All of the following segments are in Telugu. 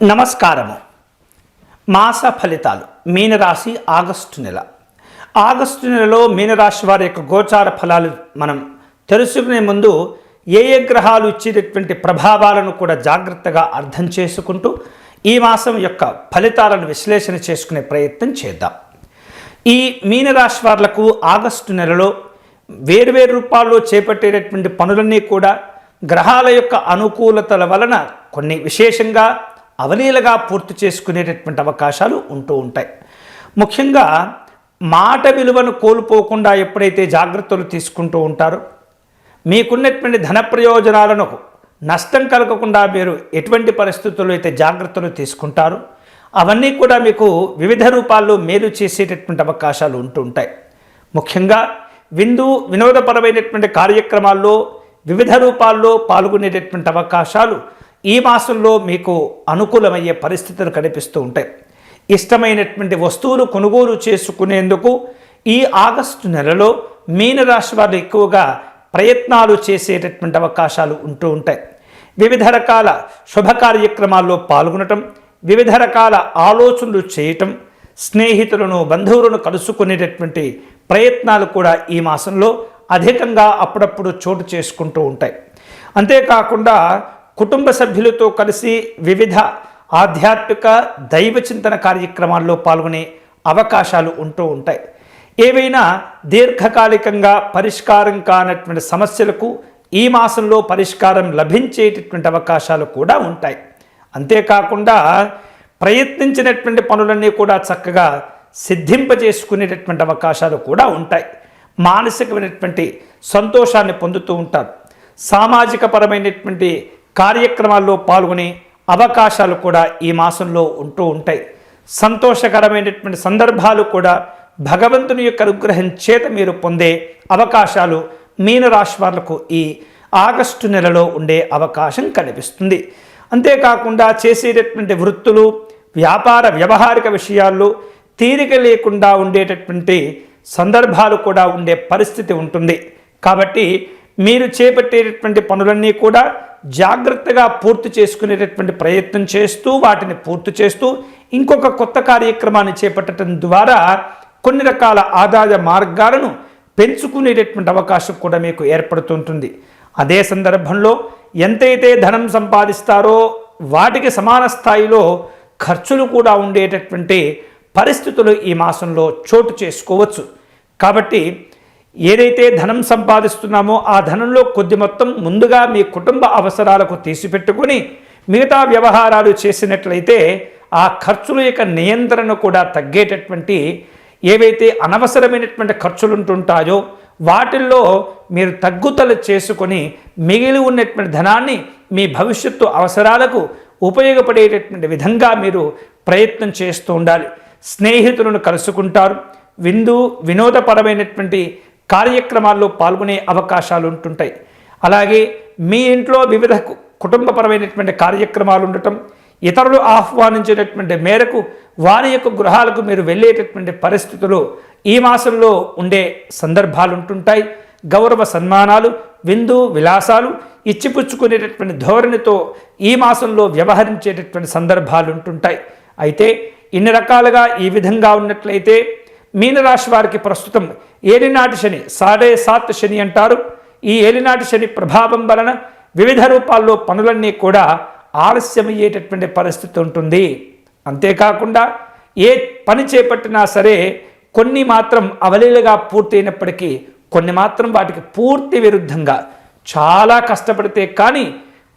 నమస్కారము. మాస ఫలితాలు మీనరాశి ఆగస్టు నెల. ఆగస్టు నెలలో మీనరాశి వారి యొక్క గోచార ఫలాలు మనం తెలుసుకునే ముందు ఏ ఏ గ్రహాలు ఇచ్చేటటువంటి ప్రభావాలను కూడా జాగ్రత్తగా అర్థం చేసుకుంటూ ఈ మాసం యొక్క ఫలితాలను విశ్లేషణ చేసుకునే ప్రయత్నం చేద్దాం. ఈ మీనరాశి వారులకు ఆగస్టు నెలలో వేరువేరు రూపాల్లో చేపట్టేటటువంటి పనులన్నీ కూడా గ్రహాల యొక్క అనుకూలతల వలన కొన్ని విశేషంగా అవలీలగా పూర్తి చేసుకునేటటువంటి అవకాశాలు ఉంటూ ఉంటాయి. ముఖ్యంగా మాట విలువను కోల్పోకుండా ఎప్పుడైతే జాగ్రత్తలు తీసుకుంటూ ఉంటారో మీకున్నటువంటి ధన ప్రయోజనాలను నష్టం కలగకుండా మీరు ఎటువంటి పరిస్థితుల్లో అయితే జాగ్రత్తలు తీసుకుంటారో అవన్నీ కూడా మీకు వివిధ రూపాల్లో మేలు చేసేటటువంటి అవకాశాలు ఉంటూ ఉంటాయి. ముఖ్యంగా విందు వినోదపరమైనటువంటి కార్యక్రమాల్లో వివిధ రూపాల్లో పాల్గొనేటటువంటి అవకాశాలు ఈ మాసంలో మీకు అనుకూలమయ్యే పరిస్థితులు కనిపిస్తూ ఉంటాయి. ఇష్టమైనటువంటి వస్తువులు కొనుగోలు చేసుకునేందుకు ఈ ఆగస్టు నెలలో మీనరాశి వారు ఎక్కువగా ప్రయత్నాలు చేసేటటువంటి అవకాశాలు ఉంటూ ఉంటాయి. వివిధ రకాల శుభ కార్యక్రమాల్లో పాల్గొనటం వివిధ రకాల ఆలోచనలు చేయటం స్నేహితులను బంధువులను కలుసుకునేటటువంటి ప్రయత్నాలు కూడా ఈ మాసంలో అధికంగా అప్పుడప్పుడు చోటు చేసుకుంటూ ఉంటాయి. అంతేకాకుండా కుటుంబ సభ్యులతో కలిసి వివిధ ఆధ్యాత్మిక దైవ చింతన కార్యక్రమాల్లో పాల్గొనే అవకాశాలు ఉంటూ ఉంటాయి. ఏవైనా దీర్ఘకాలికంగా పరిష్కారం కానటువంటి సమస్యలకు ఈ మాసంలో పరిష్కారం లభించేటటువంటి అవకాశాలు కూడా ఉంటాయి. అంతేకాకుండా ప్రయత్నించినటువంటి పనులన్నీ కూడా చక్కగా సిద్ధింపజేసుకునేటటువంటి అవకాశాలు కూడా ఉంటాయి. మానసికమైనటువంటి సంతోషాన్ని పొందుతూ ఉంటారు. సామాజిక పరమైనటువంటి కార్యక్రమాల్లో పాల్గొనే అవకాశాలు కూడా ఈ మాసంలో ఉంటూ ఉంటాయి. సంతోషకరమైనటువంటి సందర్భాలు కూడా భగవంతుని యొక్క అనుగ్రహం చేత మీరు పొందే అవకాశాలు మీనరాశి వాళ్ళకు ఈ ఆగస్టు నెలలో ఉండే అవకాశం కనిపిస్తుంది. అంతేకాకుండా చేసేటటువంటి వృత్తులు వ్యాపార వ్యవహారిక విషయాల్లో తీరిక లేకుండా ఉండేటటువంటి సందర్భాలు కూడా ఉండే పరిస్థితి ఉంటుంది. కాబట్టి మీరు చేపట్టేటటువంటి పనులన్నీ కూడా జాగ్రత్తగా పూర్తి చేసుకునేటటువంటి ప్రయత్నం చేస్తూ వాటిని పూర్తి చేస్తూ ఇంకొక కొత్త కార్యక్రమాన్ని చేపట్టడం ద్వారా కొన్ని రకాల ఆదాయ మార్గాలను పెంచుకునేటటువంటి అవకాశం కూడా మీకు ఏర్పడుతుంటుంది. అదే సందర్భంలో ఎంతైతే ధనం సంపాదిస్తారో వాటికి సమాన స్థాయిలో ఖర్చులు కూడా ఉండేటటువంటి పరిస్థితులు ఈ మాసంలో చోటు చేసుకోవచ్చు. కాబట్టి ఏదైతే ధనం సంపాదిస్తున్నామో ఆ ధనంలో కొద్ది మొత్తం ముందుగా మీ కుటుంబ అవసరాలకు తీసిపెట్టుకుని మిగతా వ్యవహారాలు చేసినట్లయితే ఆ ఖర్చుల యొక్క నియంత్రణ కూడా తగ్గేటటువంటి ఏవైతే అనవసరమైనటువంటి ఖర్చులు ఉంటుంటాయో వాటిల్లో మీరు తగ్గుతలు చేసుకొని మిగిలి ఉన్నటువంటి ధనాన్ని మీ భవిష్యత్తు అవసరాలకు ఉపయోగపడేటటువంటి విధంగా మీరు ప్రయత్నం చేస్తూ ఉండాలి. స్నేహితులను కలుసుకుంటారు. విందు వినోదపరమైనటువంటి కార్యక్రమాల్లో పాల్గొనే అవకాశాలు ఉంటుంటాయి. అలాగే మీ ఇంట్లో వివిధ కుటుంబపరమైనటువంటి కార్యక్రమాలు ఉండటం ఇతరులు ఆహ్వానించేటటువంటి మేరకు వారి యొక్క గృహాలకు మీరు వెళ్ళేటటువంటి పరిస్థితులు ఈ మాసంలో ఉండే సందర్భాలు ఉంటుంటాయి గౌరవ సన్మానాలు విందు విలాసాలు ఇచ్చిపుచ్చుకునేటటువంటి ధోరణితో ఈ మాసంలో వ్యవహరించేటటువంటి సందర్భాలు ఉంటుంటాయి అయితే ఇన్ని రకాలుగా ఈ విధంగా ఉన్నట్లయితే మీనరాశి వారికి ప్రస్తుతం ఏలినాటి శని సాడే సాత్ శని అంటారు. ఈ ఏలినాటి శని ప్రభావం వలన వివిధ రూపాల్లో పనులన్నీ కూడా ఆలస్యమయ్యేటటువంటి పరిస్థితి ఉంటుంది. అంతేకాకుండా ఏ పని చేపట్టినా సరే కొన్ని మాత్రం అవలీలుగా పూర్తయినప్పటికీ కొన్ని మాత్రం వాటికి పూర్తి విరుద్ధంగా చాలా కష్టపడితే కానీ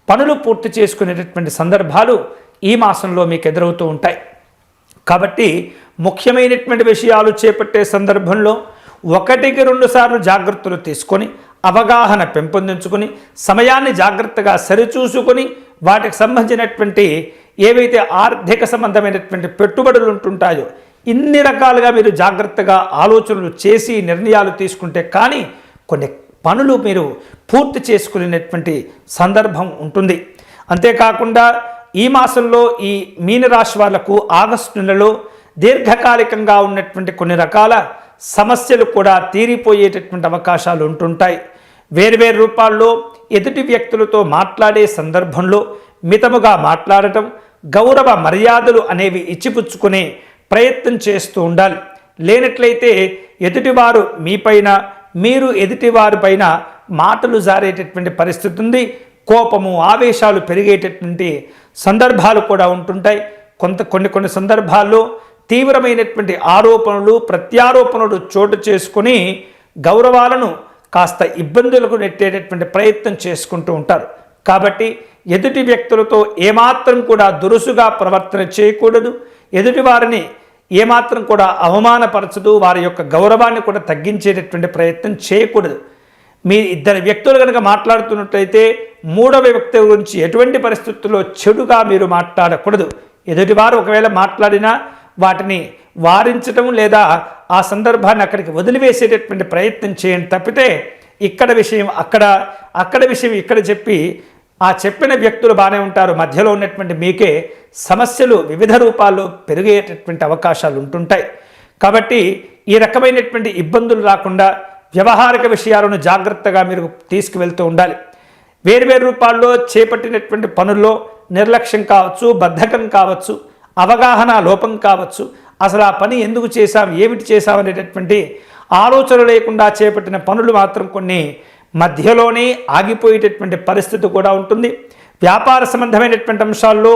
పనులు పూర్తి చేసుకునేటటువంటి సందర్భాలు ఈ మాసంలో మీకు ఎదురవుతూ ఉంటాయి. కాబట్టి ముఖ్యమైనటువంటి విషయాలు చేపట్టే సందర్భంలో ఒకటికి రెండు సార్లు జాగ్రత్తలు తీసుకొని అవగాహన పెంపొందించుకొని సమయాన్ని జాగ్రత్తగా సరిచూసుకొని వాటికి సంబంధించినటువంటి ఏవైతే ఆర్థిక సంబంధమైనటువంటి పెట్టుబడులు ఉంటుంటాయో ఇన్ని రకాలుగా మీరు జాగ్రత్తగా ఆలోచనలు చేసి నిర్ణయాలు తీసుకుంటే కానీ కొన్ని పనులు మీరు పూర్తి చేసుకునేటువంటి సందర్భం ఉంటుంది. అంతేకాకుండా ఈ మాసంలో ఈ మీనరాశి వాళ్ళకు ఆగస్టు నెలలో దీర్ఘకాలికంగా ఉన్నటువంటి కొన్ని రకాల సమస్యలు కూడా తీరిపోయేటటువంటి అవకాశాలు ఉంటుంటాయి. వేర్వేరు రూపాల్లో ఎదుటి వ్యక్తులతో మాట్లాడే సందర్భంలో మితముగా మాట్లాడటం గౌరవ మర్యాదలు అనేవి ఇచ్చిపుచ్చుకునే ప్రయత్నం చేస్తూ ఉండాలి. లేనట్లయితే ఎదుటివారు మీపైన మీరు ఎదుటివారిపైన మాటలు జారేటటువంటి పరిస్థితి ఉంది కోపము ఆవేశాలు పెరిగేటటువంటి సందర్భాలు కూడా ఉంటుంటాయి. కొంత కొన్ని కొన్ని సందర్భాల్లో తీవ్రమైనటువంటి ఆరోపణలు ప్రత్యారోపణలు చోటు చేసుకుని గౌరవాలను కాస్త ఇబ్బందులకు నెట్టేటటువంటి ప్రయత్నం చేసుకుంటూ ఉంటారు. కాబట్టి ఎదుటి వ్యక్తులతో ఏమాత్రం కూడా దురుసుగా ప్రవర్తన చేయకూడదు. ఎదుటి వారిని ఏమాత్రం కూడా అవమానపరచదు. వారి యొక్క గౌరవాన్ని కూడా తగ్గించేటటువంటి ప్రయత్నం చేయకూడదు. మీ ఇద్దరు వ్యక్తులు కనుక మాట్లాడుతున్నట్లయితే మూడవ వ్యక్తి గురించి ఎటువంటి పరిస్థితుల్లో చెడుగా మీరు మాట్లాడకూడదు. ఎదుటివారు ఒకవేళ మాట్లాడినా వాటిని వారించటం లేదా ఆ సందర్భాన్ని అక్కడికి వదిలివేసేటటువంటి ప్రయత్నం చేయండి. తప్పితే ఇక్కడ విషయం అక్కడ అక్కడ విషయం ఇక్కడ చెప్పి ఆ చెప్పిన వ్యక్తులు బాగానే ఉంటారు. మధ్యలో ఉన్నటువంటి మీకే సమస్యలు వివిధ రూపాల్లో పెరిగేటటువంటి అవకాశాలు ఉంటుంటాయి. కాబట్టి ఈ రకమైనటువంటి ఇబ్బందులు రాకుండా వ్యవహారిక విషయాలను జాగ్రత్తగా మీరు తీసుకువెళ్తూ ఉండాలి. వేర్వేరు రూపాల్లో చేపట్టినటువంటి పనుల్లో నిర్లక్ష్యం కావచ్చు బద్ధకం కావచ్చు అవగాహన లోపం కావచ్చు. అసలు ఆ పని ఎందుకు చేశాం ఏమిటి చేశాం అనేటటువంటి ఆలోచన లేకుండా చేపట్టిన పనులు మాత్రం కొన్ని మధ్యలోనే ఆగిపోయేటటువంటి పరిస్థితి కూడా ఉంటుంది. వ్యాపార సంబంధమైనటువంటి అంశాల్లో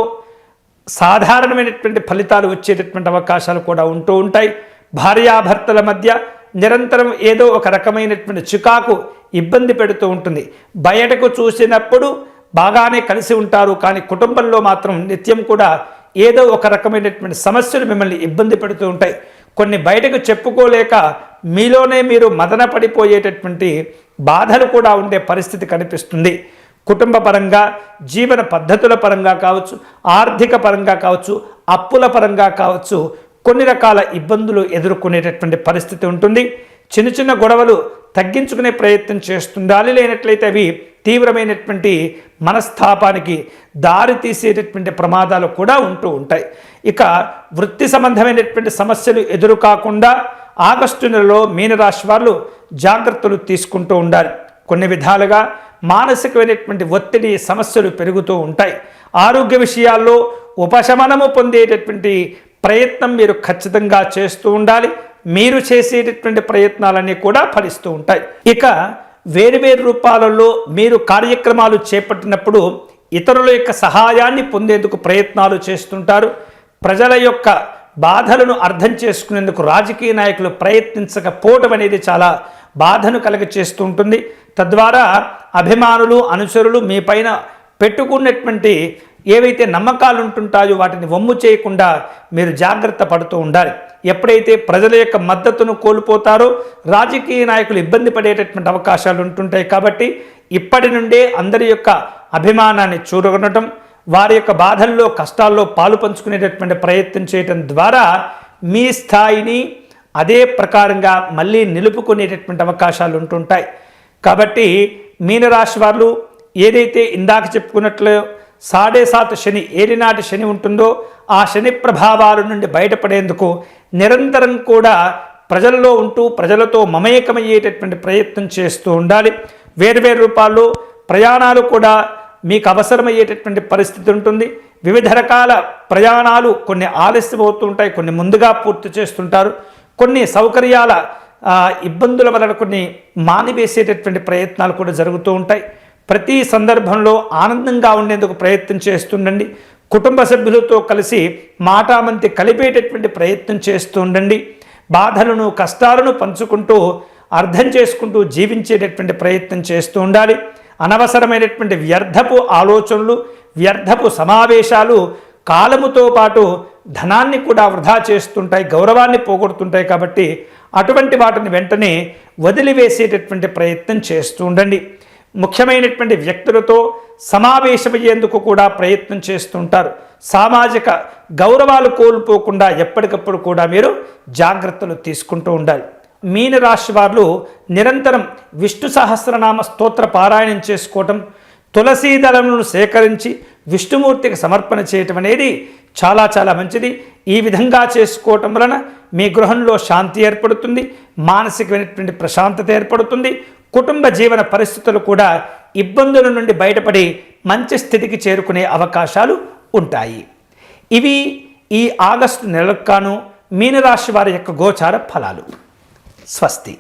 సాధారణమైనటువంటి ఫలితాలు వచ్చేటటువంటి అవకాశాలు కూడా ఉంటూ ఉంటాయి. భార్యాభర్తల మధ్య నిరంతరం ఏదో ఒక రకమైనటువంటి చికాకు ఇబ్బంది పెడుతూ ఉంటుంది. బయటకు చూసినప్పుడు బాగానే కలిసి ఉంటారు కానీ కుటుంబంలో మాత్రం నిత్యం కూడా ఏదో ఒక రకమైనటువంటి సమస్యలు మిమ్మల్ని ఇబ్బంది పెడుతూ ఉంటాయి. కొన్ని బయటకు చెప్పుకోలేక మీలోనే మీరు మదన పడిపోయేటటువంటి బాధలు కూడా ఉండే పరిస్థితి కనిపిస్తుంది. కుటుంబ పరంగా జీవన పద్ధతుల పరంగా కావచ్చు ఆర్థిక పరంగా కావచ్చు అప్పుల పరంగా కావచ్చు కొన్ని రకాల ఇబ్బందులు ఎదుర్కొనేటటువంటి పరిస్థితి ఉంటుంది. చిన్న చిన్న గొడవలు తగ్గించుకునే ప్రయత్నం చేస్తుండాలి. లేనట్లయితే అవి తీవ్రమైనటువంటి మనస్తాపానికి దారి తీసేటటువంటి ప్రమాదాలు కూడా ఉంటూ ఉంటాయి. ఇక వృత్తి సంబంధమైనటువంటి సమస్యలు ఎదురు కాకుండా ఆగస్టు నెలలో మీనరాశి వాళ్ళు జాగ్రత్తలు తీసుకుంటూ ఉండాలి. కొన్ని విధాలుగా మానసికమైనటువంటి ఒత్తిడి సమస్యలు పెరుగుతూ ఉంటాయి. ఆరోగ్య విషయాల్లో ఉపశమనము పొందేటటువంటి ప్రయత్నం మీరు ఖచ్చితంగా చేస్తూ ఉండాలి. మీరు చేసేటటువంటి ప్రయత్నాలన్నీ కూడా ఫలిస్తూ ఉంటాయి. ఇక వేరువేరు రూపాలలో మీరు కార్యక్రమాలు చేపట్టినప్పుడు ఇతరుల యొక్క సహాయాన్ని పొందేందుకు ప్రయత్నాలు చేస్తుంటారు. ప్రజల యొక్క బాధలను అర్థం చేసుకునేందుకు రాజకీయ నాయకులు ప్రయత్నించకపోవడం అనేది చాలా బాధను కలగ చేస్తూ ఉంటుంది. తద్వారా అభిమానులు అనుచరులు మీ పైన పెట్టుకున్నటువంటి ఏవైతే నమ్మకాలు ఉంటుంటాయో వాటిని వమ్ము చేయకుండా మీరు జాగ్రత్త పడుతూ ఉండాలి. ఎప్పుడైతే ప్రజల యొక్క మద్దతును కోల్పోతారో రాజకీయ నాయకులు ఇబ్బంది పడేటటువంటి అవకాశాలు ఉంటుంటాయి కాబట్టి ఇప్పటి నుండే అందరి యొక్క అభిమానాన్ని చూరగొనటం వారి యొక్క బాధల్లో కష్టాల్లో పాలు పంచుకునేటటువంటి ప్రయత్నం చేయటం ద్వారా మీ స్థాయిని అదే ప్రకారంగా మళ్ళీ నిలుపుకునేటటువంటి అవకాశాలు ఉంటుంటాయి కాబట్టి మీనరాశి వాళ్ళు ఏదైతే ఇందాక చెప్పుకున్నట్లు సాడే సాత్ శని ఏలినాటి శని ఉంటుందో ఆ శని ప్రభావాల నుండి బయటపడేందుకు నిరంతరం కూడా ప్రజల్లో ఉంటూ ప్రజలతో మమేకమయ్యేటటువంటి ప్రయత్నం చేస్తూ ఉండాలి. వేరువేరు రూపాల్లో ప్రయాణాలు కూడా మీకు అవసరమయ్యేటటువంటి పరిస్థితి ఉంటుంది. వివిధ రకాల ప్రయాణాలు కొన్ని ఆలస్యం అవుతుంటాయి కొన్ని ముందుగా పూర్తి చేస్తుంటారు. కొన్ని సౌకర్యాల ఇబ్బందుల వలన కొన్ని మానివేసేటటువంటి ప్రయత్నాలు కూడా జరుగుతూ ఉంటాయి. ప్రతి సందర్భంలో ఆనందంగా ఉండేందుకు ప్రయత్నం చేస్తుండండి. కుటుంబ సభ్యులతో కలిసి మాటామంతి కలిపేటటువంటి ప్రయత్నం చేస్తూ ఉండండి బాధలను కష్టాలను పంచుకుంటూ అర్థం చేసుకుంటూ జీవించేటటువంటి ప్రయత్నం చేస్తూ ఉండాలి. అనవసరమైనటువంటి వ్యర్థపు ఆలోచనలు వ్యర్థపు సమావేశాలు కాలముతో పాటు ధనాన్ని కూడా వృధా చేస్తుంటాయి గౌరవాన్ని పోగొడుతుంటాయి కాబట్టి అటువంటి వాటిని వెంటనే వదిలివేసేటటువంటి ప్రయత్నం చేస్తూ ఉండండి. ముఖ్యమైనటువంటి వ్యక్తులతో సమావేశమయ్యేందుకు కూడా ప్రయత్నం చేస్తుంటారు. సామాజిక గౌరవాలు కోల్పోకుండా ఎప్పటికప్పుడు కూడా మీరు జాగ్రత్తలు తీసుకుంటూ ఉండాలి. మీనరాశి వారు నిరంతరం విష్ణు సహస్రనామ స్తోత్ర పారాయణం చేసుకోవటం తులసీ దళములను సేకరించి విష్ణుమూర్తికి సమర్పణ చేయటం అనేది చాలా చాలా మంచిది. ఈ విధంగా చేసుకోవటం వలన మీ గృహంలో శాంతి ఏర్పడుతుంది మానసికమైనటువంటి ప్రశాంతత ఏర్పడుతుంది కుటుంబ జీవన పరిస్థితులు కూడా ఇబ్బందుల నుండి బయటపడి మంచి స్థితికి చేరుకునే అవకాశాలు ఉంటాయి. ఇవి ఈ ఆగస్టు నెలకు కాను మీనరాశి వారి యొక్క గోచార ఫలాలు. స్వస్తి.